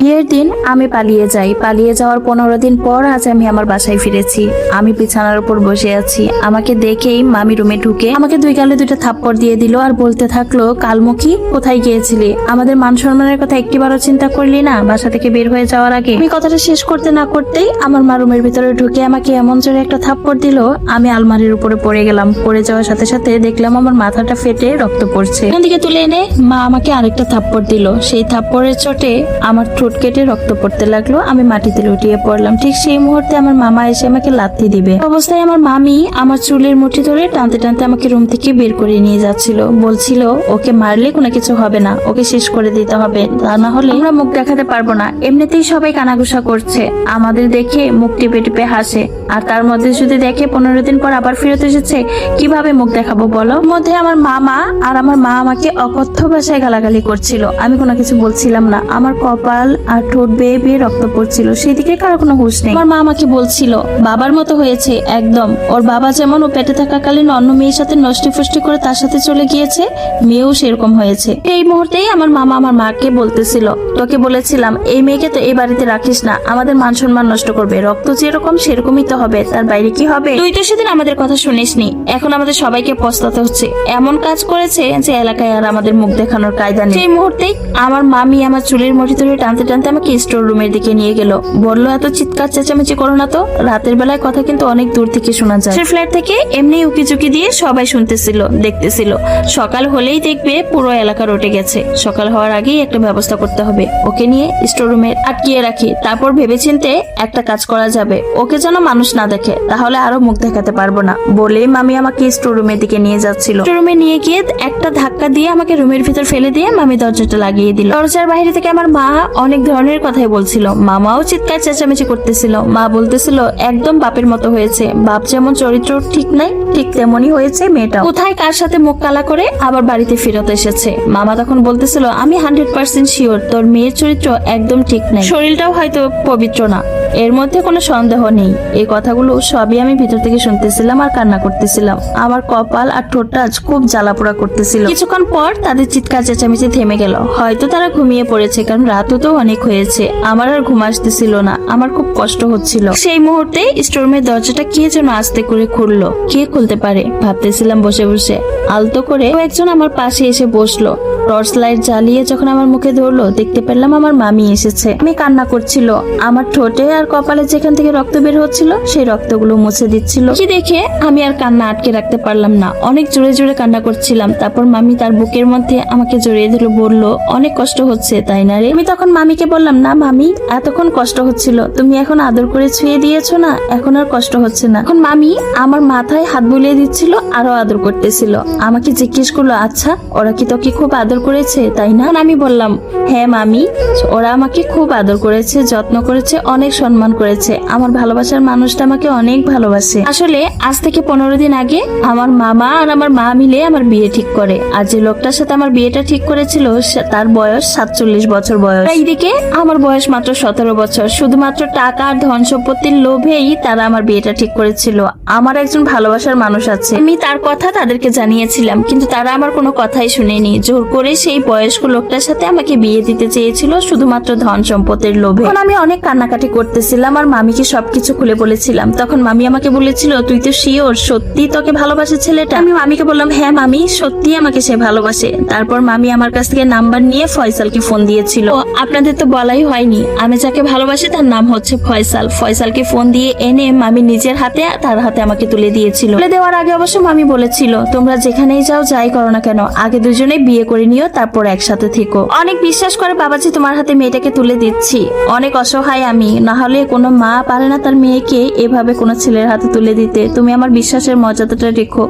বিয়ের দিন আমি পালিয়ে যাই। পালিয়ে যাওয়ার পনেরো দিন পর আজ আমি আমার বাসায় ফিরেছি। আমি বিছানার উপর বসে আছি। আমাকে দেখেই মামি রুমে ঢুকে আমাকে দুই গালে দুইটা থাপ্পড় দিয়ে দিল আর বলতে থাকল, কালমুখী, কোথায় গিয়েছিলি? আমাদের মান সম্মানের কথা একটিবারও চিন্তা করলি না? বাসা থেকে বের হয়ে যাওয়ার আগে? আমি কথাটা শেষ করতে না করতেই আমার মা রুমের ভিতরে ঢুকে আমাকে এমন জোরে একটা থাপ্পড় দিল, আমি আলমারির উপরে পড়ে গেলাম। পড়ে যাওয়ার সাথে সাথে দেখলাম আমার মাথাটা ফেটে রক্ত পড়ছে। এখান থেকে তুলে এনে মা আমাকে আরেকটা থাপ্পড় দিল। সেই থাপ্পড়ের চোটে আমার ঠোঁট কেটে রক্ত পড়তে লাগল। আমি মাটিতে লুটিয়ে পড়লাম। ঠিক সেই মুহূর্তে আমার মামা এসে আমাকে লাথি দিবে। অবস্থায় আমার মামি আমার চুলের মুঠি ধরে টানতে টানতে আমাকে রুম থেকে বের করে নিয়ে যাচ্ছিল। বলছিল, ওকে মারলে কোনো কিছু হবে না। ওকে শেষ করে দিতে হবে। তা না হলে আমরা মুখ দেখাতে পারব না। এমনিতেই সবাই কানাঘুষা করছে। আমাদের দেখে মুখ টিপে টিপে হাসে। আর তার মধ্যে যদি দেখে পনেরো দিন পর আবার ফেরত এসেছে, কীভাবে মুখ দেখাবো বলো? মধ্যে আমার মামা আর আমার মা আমাকে অকথ্য ভাষায় গালাগালি করছিল। আমি কোনো কিছু বলছিলাম না। আমার কপাল আর ঠোঁট বেয়ে বেয়ে রক্ত পড়ছিল। সেদিকে কারও কোনো হুঁশ নেই। আমার মা আমাকে বলছিল, বাবার মতো হয়েছে, একদম। ওর বাবা যেমন ও পেটে থাকাকালীন অন্য মেয়ের সাথে নষ্টি ফষ্টি করে তার সাথে চলে গিয়েছে, মেয়েও সেরকম হয়েছে। এই মুহূর্তেই আমার মামা আমার মাকে বলতেছিল, তোকে বলেছিলাম, এই মেয়েকে তো এই বাড়িতে রাখিস না। আমাদের মান সম্মান নষ্ট করবে। রক্ত যেরকম সেরকমই তো হবে। তার বাইরে কি হবে? তুই তো সেদিন আমাদের কথা শুনিসনি। এখন আমাদের সবাইকে পস্তাতে হচ্ছে। এমন কাজ করেছে যে এলাকায় আর আমাদের মুখ দেখানোর কায়দা নেই। সেই মুহূর্তেই আমার মামি আমার চুলের মুঠি ধরে টানতে টানতে আমাকে স্টোর রুমের দিকে নিয়ে গেল। বলল, এত চিৎকার, চেঁচামেচি করো না তো। রাতের বেলায় কথা কিন্তু অনেক দূর থেকে শোনা যায়। ফ্ল্যাট থেকে এমনি উকি চুকি দিয়ে সবাই শুনতেছিল, দেখতেছিল। সকাল হলেই দেখবে পুরো এলাকা রটে গেছে। সকাল হওয়ার আগেই একটা ব্যবস্থা করতে হবে। ওকে নিয়ে স্টোর রুমে আটকিয়ে রাখি। তারপর ভেবেচিন্তে একটা কাজ করা যাবে। ওকে যেন মানুষ না দেখে, তাহলে আরও মুখ দেখাতে পারব না। বলেই মামি আমাকে স্টোর রুমের দিকে নিয়ে যাচ্ছিল। স্টোর রুমে নিয়ে গিয়ে একটা ধাক্কা দিয়ে আমাকে রুমের ভিতর ফেলে দিয়ে মামি দরজাটা লাগিয়ে দিল। দরজার বাইরে থেকে আমার মা অনেক ধরনের কথাই বলছিল। মামাও চিৎকার চেঁচামেচি করতেছিল। মা বলতেছিল, একদম বাপের মতো হয়েছে। বাপ যেমন চরিত্র ঠিক নাই, ঠিক তেমনই হয়েছে মেয়েটা কোথায় কার সাথে মুখ কালা করে আবার বাড়িতে ফেরত এসেছে? মামা তখন বলতেছিল, আমি হান্ড্রেড পার্সেন্ট শিওর তোর মেয়ের চরিত্র একদম ঠিক নাই। শরীরটাও হয়তো পবিত্র না। এর মধ্যে কোনো সন্দেহ নেই। এই কথাগুলো সবই আমি ভিতর থেকে শুনতেছিলাম আর কান্না করতেছিলাম। আমার কপাল আর ঠোঁটটা খুব জ্বালাপোড়া করতেছিল। কিছুক্ষণ পর তাদের চিৎকার চেঁচামেচি থেমে গেল। হয়তো তারা ঘুমিয়ে পড়েছে, কারণ রাতও তো অনেক হয়েছে। আমার আর ঘুম আসতেছিল না। আমার খুব কষ্ট হচ্ছিল। সেই মুহূর্তে স্টোরমের দরজাটা কে যেন আস্তে করে খুললো। কে খুলতে পারে? ভাবতেছিলাম বসে বসে। আলতো করে একজন আমার পাশে এসে বসল। টর্চ লাইট জ্বালিয়ে যখন আমার মুখে ধরলো, দেখতে পেলাম আমার মামি এসেছে। আমি কান্না করছিল। আমার ঠোঁটে আর কপালে যেখান থেকে রক্ত বের হচ্ছিল, সেই রক্তগুলো মুছে দিচ্ছিল। কি দেখে? আমি আর কান্না আটকে রাখতে পারলাম না। অনেক জোরে জোরে কান্না করছিলাম। তারপর মামি তার বুকের মধ্যে আমাকে জড়িয়ে ধরে বলল, অনেক কষ্ট হচ্ছে, তাই না রে? আমি তখন মামিকে বললাম, না মামি, এতক্ষণ কষ্ট হচ্ছিল। তুমি এখন আদর করে ছুঁয়ে দিয়েছ না? এখন আর কষ্ট হচ্ছে না। এখন মামি আমার মাথায় হাত বুলিয়ে দিচ্ছিল আরও আদর করতেছিল। আমাকে জিজ্ঞেস করল আচ্ছা ওরা কি তোকে খুব আদর করেছে, তাই না? আমি বললাম হ্যাঁ মামি, ওরা আমাকে খুব আদর করেছে, যত্ন করেছে, অনেক সম্মান করেছে। আমার ভালোবাসার মানুষটা আমাকে অনেক ভালোবাসে। আসলে আজ থেকে পনেরো দিন আগে আমার মামা আর আমার মা মিলে আমার বিয়ে ঠিক করে। আর যে লোকটার সাথে আমার বিয়েটা ঠিক করেছিল তার বয়স সাতচল্লিশ বছর বয়স। এইদিকে আমার বয়স মাত্র সতেরো বছর। শুধুমাত্র টাকা আর ধন সম্পত্তির লোভেই তারা আমার বিয়েটা ঠিক করেছিল। আমার একজন ভালোবাসার মানুষ আছে। আমি তার কথা তাদেরকে জানিয়েছিলাম, কিন্তু তারা আমার কোনো কথাই শুনেনি। জোর করে সেই বয়স্ক লোকটার সাথে আমাকে বিয়ে দিতে চেয়েছিল শুধুমাত্র ধন সম্পদের লোভে। তখন আমি অনেক কান্নাকাটি করতেছিলাম আর মামিকে সবকিছু খুলে বলেছিলাম। তখন মামি আমাকে বলেছিল, তুই তো শিওর, সত্যি তোকে ভালোবাসে ছেলেটা? আমি মামিকে বললাম হ্যাঁ মামি সত্যি আমাকে সে ভালোবাসে। তারপর মামি আমার কাছ থেকে নাম্বার নিয়ে ফয়সালকে ফোন দিয়েছিল। আপনাদের তো বলাই হয়নি। আমি যাকে ভালোবাসি তার নাম হচ্ছে ফয়সাল। ফয়সালকে ফোন দিয়ে এনে মামি নিজের হাতে, তার হাতে আমাকে তুলে দিয়েছিল। তুলে দেওয়ার আগে অবশ্য মামি বলেছিল, তোমরা যেখানেই যাও, যাই করো না কেন। আগে দুজনে বিয়ে করে নিও তারপর একসাথে থেকো। অনেক বিশ্বাস করে বাবাজি তোমার হাতে মেয়েটাকে তুলে দিচ্ছি। অনেক অসহায় আমি। না হলে কোনো মা পারে না তার মেয়েকে এভাবে কোনো ছেলের হাতে তুলে দিতে। তুমি আমার বিশ্বাসের মর্যাদাটা রেখো।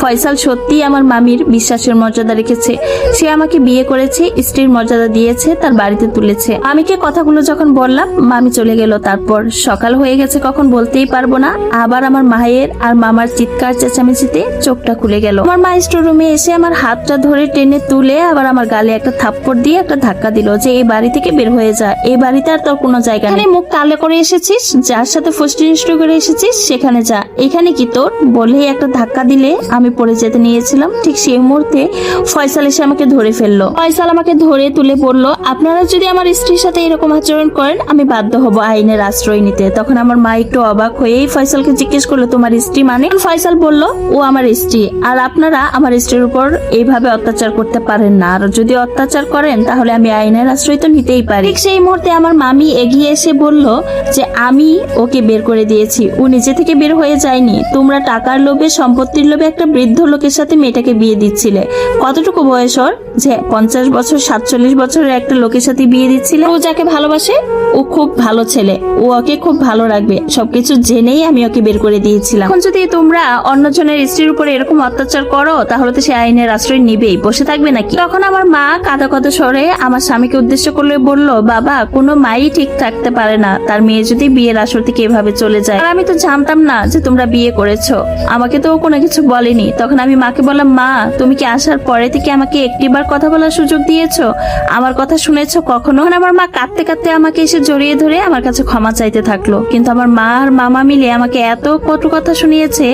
ফয়সাল সত্যি আমার মামির বিশ্বাসের মর্যাদা রেখেছে। সে আমাকে বিয়ে করেছে, স্ত্রীর মর্যাদা দিয়েছে, তার বাড়িতে তুলেছে। আমিকে কথাগুলো যখন বললাম, মামি চলে গেল তারপর। সকাল হয়ে গেছে কখন বলতেই পারব না। আবার আমার মায়ের আর মামার চিৎকার চেঁচামেচিতে চোখটা খুলে গেল। আমার মা স্টোর রুমে এসে আমার হাতটা ধরে টেনে তুলে আবার আমার গালে একটা থাপ্পড় দিয়ে একটা ধাক্কা দিল যে এই বাড়ি থেকে বের হয়ে যা। এই বাড়িতে আর তোর কোনো জায়গা নেই। মুখ কালে করে এসেছিস? যার সাথে ফুষ্টি নষ্টি করে এসেছিস সেখানে যা। এখানে কি তোর? বলেই একটা ধাক্কা দিলে আমি পড়ে যেতে নিয়েছিলাম। ঠিক সেই মুহূর্তে ফয়সাল এসে আমাকে ধরে ফেলল। ফয়সাল আমাকে ধরে তুলে বলল আপনারা যদি আমার স্ত্রীর সাথে এরকম আচরণ করেন আমি বাধ্য হব আইনের আশ্রয় নিতে। তখন আমার মা একটু অবাক হয়েই ফয়সালকে জিজ্ঞেস করল তোমার স্ত্রী মানে? ফয়সাল বলল ও আমার স্ত্রী। আর আপনারা আমার স্ত্রীর উপর এইভাবে অত্যাচার করতে পারেন না। আর যদি অত্যাচার করেন, তাহলে আমি আইনের আশ্রয় তো নিতেই পারি। ঠিক সেই মুহূর্তে আমার মামি এগিয়ে এসে বলল যে, আমি ওকে বের করে দিয়েছি। ও নিজে থেকে বের হয়ে যায়নি। তোমরা টাকার লোভে, সম্পত্তির লোভে একটা বৃদ্ধ লোকের সাথে মেয়েটাকে বিয়ে দিচ্ছিলে। কতটুকু বয়স ওর? যে, পঞ্চাশ বছর, সাতচল্লিশ বছরের একটা লোকের সাথে বিয়ে দিচ্ছিলে। ও যাকে ভালোবাসে, ও খুব ভালো ছেলে। ও ওকে খুব ভালো রাখবে। সবকিছু জেনেই আমি ওকে বের করে দিয়েছিলাম। এখন যদি তোমরা অন্যজনের স্ত্রীর উপরে এরকম অত্যাচার করো, তাহলে তো সে আইনের আশ্রয় নিবেই। বসে থাকবে নাকি? তখন আমার মা কাদা কাদা স্বরে আমার স্বামীকে উদ্দেশ্য করলে বলল, বাবা, কোনো মাই ঠিক থাকতে পারে না। তার মেয়ে যদি বিয়ের আসর থেকে এভাবে চলে যায়, আর আমি তো জানতাম না যে তোমরা বিয়ে করেছ। আমাকে তো কোনো কিছু বলেনি। তখন আমি মাকে বললাম, মা, তুমি কি আসার পরে থেকে আমাকে একটিবার কথা বলার সুযোগ দিয়েছ? আমার কথা শুনেছো কখনো? আমার মা কাঁদতে কাঁদতে আমাকে এসে জড়িয়ে ধরে আমার কাছে ক্ষমা চাইতে থাকল। কিন্তু আমার মা আর মামা মিলে আমাকে এত কটু কথা শুনিয়েছে,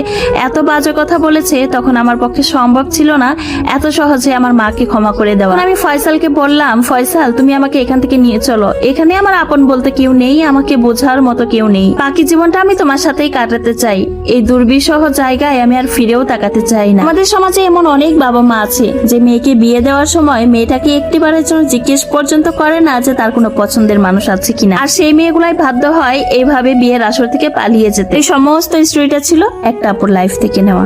এত বাজে কথা বলেছে, তখন আমার পক্ষে সম্ভব ছিল না। এত সহজে আমার মাকে ক্ষমা করে দেওয়া আমি ফয়সালকে বললাম, ফয়সাল, তুমি আমাকে এখান থেকে নিয়ে চলো। এখানে আমার আপন বলতে কেউ নেই, আমাকে বোঝার মতো কেউ নেই। বাকি জীবনটা আমি তোমার সাথেই কাটাতে চাই। এই দুর্বিষহ জায়গায় আমি আর ফিরেও তাকাতে চাই না। আমাদের সমাজে এমন অনেক বাবা মা আছে, যে মেয়েকে বিয়ে দেওয়ার সময় মেয়েটাকে একটিবারের জন্য জিজ্ঞেস পর্যন্ত করে না যে তার কোনো পছন্দের মানুষ আছে কিনা। আর সেই মেয়েগুলাই বাধ্য হয় এইভাবে বিয়ের আসর থেকে পালিয়ে যেতে। এই সমস্ত স্টোরিটা ছিল একটা আপুর লাইফ থেকে নেওয়া।